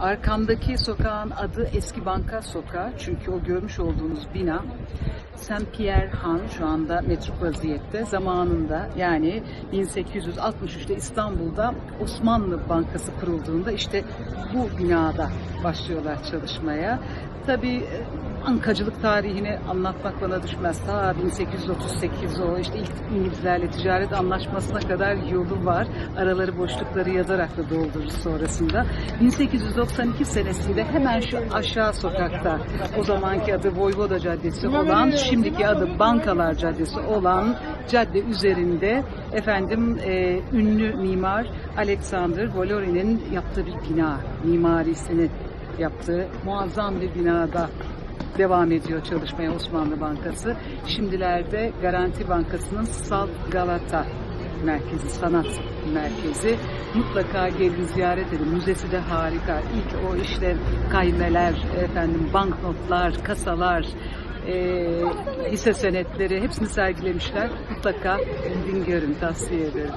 Arkamdaki sokağın adı Eski Banka Sokağı. Çünkü o görmüş olduğunuz bina Saint Pierre Han şu anda metruk vaziyette. Zamanında yani 1863'te İstanbul'da Osmanlı Bankası kurulduğunda işte bu binada başlıyorlar çalışmaya. Tabii e, bankacılık tarihini anlatmak bana düşmez. Ta 1838 o işte ilk İngilizlerle ticaret anlaşmasına kadar yolu var. Araları boşlukları yazarak da doldurur sonrasında. 1892 senesinde hemen şu aşağı sokakta o zamanki adı Voyvoda Caddesi olan şimdiki adı Bankalar Caddesi olan cadde üzerinde efendim e, ünlü mimar Alexander Volorin'in yaptığı bir bina mimarisini yaptığı muazzam bir binada devam ediyor çalışmaya Osmanlı Bankası. Şimdilerde Garanti Bankası'nın Salt Galata merkezi, sanat merkezi. Mutlaka gelin ziyaret edin. Müzesi de harika. İlk o işte kaymeler, efendim banknotlar, kasalar, e, hisse senetleri hepsini sergilemişler. Mutlaka gidin görün tavsiye ederim.